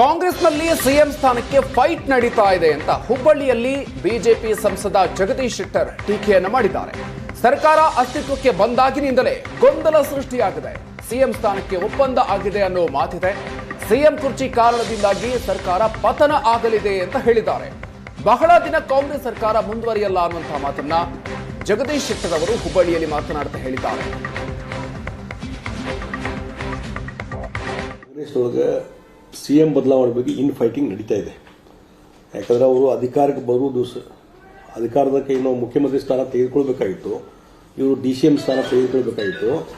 ಕಾಂಗ್ರೆಸ್ನಲ್ಲಿ ಸಿಎಂ ಸ್ಥಾನಕ್ಕೆ ಫೈಟ್ ನಡೀತಾ ಇದೆ ಅಂತ ಹುಬ್ಬಳ್ಳಿಯಲ್ಲಿ ಬಿಜೆಪಿ ಸಂಸದ ಜಗದೀಶ್ ಶೆಟ್ಟರ್ ಟೀಕೆಯನ್ನು ಮಾಡಿದ್ದಾರೆ. ಸರ್ಕಾರ ಅಸ್ತಿತ್ವಕ್ಕೆ ಬಂದಾಗಿನಿಂದಲೇ ಗೊಂದಲ ಸೃಷ್ಟಿಯಾಗಿದೆ. ಸಿಎಂ ಸ್ಥಾನಕ್ಕೆ ಒಪ್ಪಂದ ಆಗಿದೆ ಅನ್ನೋ ಮಾತಿದೆ. ಸಿಎಂ ಕುರ್ಚಿ ಕಾರಣದಿಂದಾಗಿ ಸರ್ಕಾರ ಪತನ ಆಗಲಿದೆ ಅಂತ ಹೇಳಿದ್ದಾರೆ. ಬಹಳ ದಿನ ಕಾಂಗ್ರೆಸ್ ಸರ್ಕಾರ ಮುಂದುವರಿಯಲ್ಲ ಅನ್ನುವಂತಹ ಮಾತನ್ನ ಜಗದೀಶ್ ಶೆಟ್ಟರ್ ಅವರು ಹುಬ್ಬಳ್ಳಿಯಲ್ಲಿ ಮಾತನಾಡುತ್ತಾ ಹೇಳಿದ್ದಾರೆ. ಸಿ ಎಂ ಬದಲಾವಣೆ ಬಗ್ಗೆ ಇನ್ ಫೈಟಿಂಗ್ ನಡೀತಾ ಇದೆ. ಯಾಕಂದರೆ ಅವರು ಅಧಿಕಾರಕ್ಕೆ ಬರುವುದು ಸ- ಅಧಿಕಾರದ ಕೈ ನಾವು ಮುಖ್ಯಮಂತ್ರಿ ಸ್ಥಾನ ತೆಗೆದುಕೊಳ್ಬೇಕಾಗಿತ್ತು. ಇವರು ಡಿ ಸಿ ಎಂ ಸ್ಥಾನ ತೆಗೆದುಕೊಳ್ಬೇಕಾಗಿತ್ತು.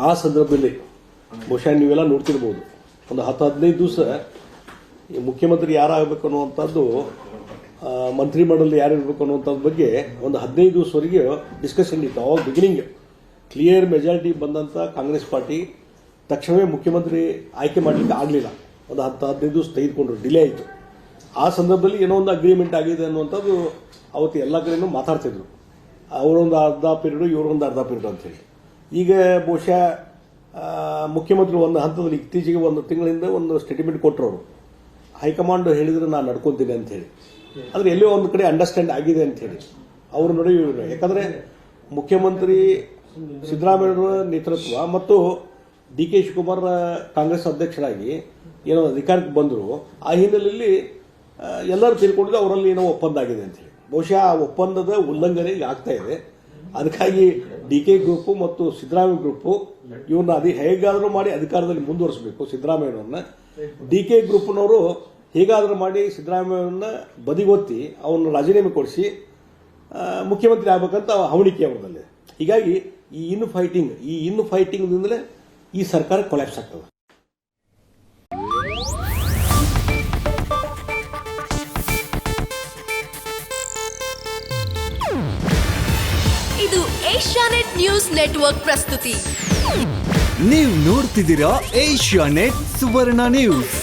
ಆ ಸಂದರ್ಭದಲ್ಲಿ ಬಹುಶಃ ನೀವೆಲ್ಲ ನೋಡ್ತಿರ್ಬೋದು. ಒಂದು ಹತ್ತು ಹದಿನೈದು ದಿವಸ ಈ ಮುಖ್ಯಮಂತ್ರಿ ಯಾರಾಗಬೇಕು ಅನ್ನುವಂಥದ್ದು ಮಂತ್ರಿ ಮಂತ್ರಿಮಂಡಲ ಯಾರು ಇರಬೇಕು ಅನ್ನುವಂಥದ್ದು ಬಗ್ಗೆ ಒಂದು ಹದಿನೈದು ದಿವಸವರೆಗೆ ಡಿಸ್ಕಷನ್ ಇತ್ತು. ಆಲ್ ಬಿಗಿನಿಂಗ್ ಕ್ಲಿಯರ್ ಮೆಜಾರಿಟಿ ಬಂದಂಥ ಕಾಂಗ್ರೆಸ್ ಪಾರ್ಟಿ ತಕ್ಷಣವೇ ಮುಖ್ಯಮಂತ್ರಿ ಆಯ್ಕೆ ಮಾಡಲಿಕ್ಕೆ ಆಗಲಿಲ್ಲ. ಒಂದು ಹತ್ತು ಹದಿನೈದು ದಿವಸ ತೆಗೆದುಕೊಂಡ್ರು, ಡಿಲೇ ಆಯಿತು. ಆ ಸಂದರ್ಭದಲ್ಲಿ ಏನೋ ಒಂದು ಅಗ್ರಿಮೆಂಟ್ ಆಗಿದೆ ಅನ್ನುವಂಥದ್ದು ಅವತ್ತು ಎಲ್ಲ ಕಡೆಯೂ ಮಾತಾಡ್ತಿದ್ರು. ಅವರೊಂದು ಅರ್ಧ ಪೀರಿಯಡು ಇವರೊಂದು ಅರ್ಧ ಪೀರಿಯಡ್ ಅಂತೇಳಿ ಈಗ ಬಹುಶಃ ಮುಖ್ಯಮಂತ್ರಿ ಒಂದು ಹಂತದಲ್ಲಿ ಇತ್ತೀಚೆಗೆ ಒಂದು ತಿಂಗಳಿಂದ ಒಂದು ಸ್ಟೇಟ್ಮೆಂಟ್ ಕೊಟ್ಟರು ಅವರು. ಹೈಕಮಾಂಡ್ ಹೇಳಿದ್ರೆ ನಾನು ನಡ್ಕೊತೀನಿ ಅಂತ ಹೇಳಿ. ಆದರೆ ಎಲ್ಲೋ ಒಂದು ಕಡೆ ಅಂಡರ್ಸ್ಟ್ಯಾಂಡ್ ಆಗಿದೆ ಅಂತ ಹೇಳಿ. ಅವ್ರ ನಡುವೆ ಯಾಕಂದ್ರೆ ಮುಖ್ಯಮಂತ್ರಿ ಸಿದ್ದರಾಮಯ್ಯ ನೇತೃತ್ವ ಮತ್ತು ಡಿ ಕೆ ಶಿವಕುಮಾರ್ ಕಾಂಗ್ರೆಸ್ ಅಧ್ಯಕ್ಷರಾಗಿ ಏನೋ ಅಧಿಕಾರಕ್ಕೆ ಬಂದರು. ಆ ಹಿನ್ನೆಲೆಯಲ್ಲಿ ಎಲ್ಲರೂ ತಿಳ್ಕೊಂಡಿದ್ದು ಅವರಲ್ಲಿ ಏನೋ ಒಪ್ಪಂದ ಆಗಿದೆ ಅಂತ ಹೇಳಿ. ಬಹುಶಃ ಆ ಒಪ್ಪಂದದ ಉಲ್ಲಂಘನೆ ಆಗ್ತಾ ಇದೆ. ಅದಕ್ಕಾಗಿ ಡಿ ಕೆ ಗ್ರೂಪ್ ಮತ್ತು ಸಿದ್ದರಾಮಯ್ಯ ಗ್ರೂಪ್ ಇವನ್ನ ಅದೇ ಹೇಗಾದರೂ ಮಾಡಿ ಅಧಿಕಾರದಲ್ಲಿ ಮುಂದುವರಿಸಬೇಕು ಸಿದ್ದರಾಮಯ್ಯನವ್ರನ್ನ. ಡಿ ಕೆ ಗ್ರೂಪ್ನವರು ಹೇಗಾದರೂ ಮಾಡಿ ಸಿದ್ದರಾಮಯ್ಯನ ಬದಿಗೊತ್ತಿ ಅವನ್ನ ರಾಜೀನಾಮೆ ಕೊಡಿಸಿ ಮುಖ್ಯಮಂತ್ರಿ ಆಗ್ಬೇಕಂತ ಹವಣಿಕೆ ಅವರದಲ್ಲಿ. ಹೀಗಾಗಿ ಈ ಇನ್ನು ಫೈಟಿಂಗ್ ಈ ಇನ್ನು ಫೈಟಿಂಗ್ದಿಂದಲೇ ಈ ಸರ್ಕಾರ ಕೊಲ್ಯಾಪ್ಸ್ ಆಗ್ತದೆ. ಇದು ಏಷ್ಯಾನೆಟ್ ನ್ಯೂಸ್ ನೆಟ್ವರ್ಕ್ ಪ್ರಸ್ತುತಿ. ನೀವು ನೋಡ್ತಿದ್ದೀರಾ ಏಷ್ಯಾನೆಟ್ ಸುವರ್ಣ ನ್ಯೂಸ್.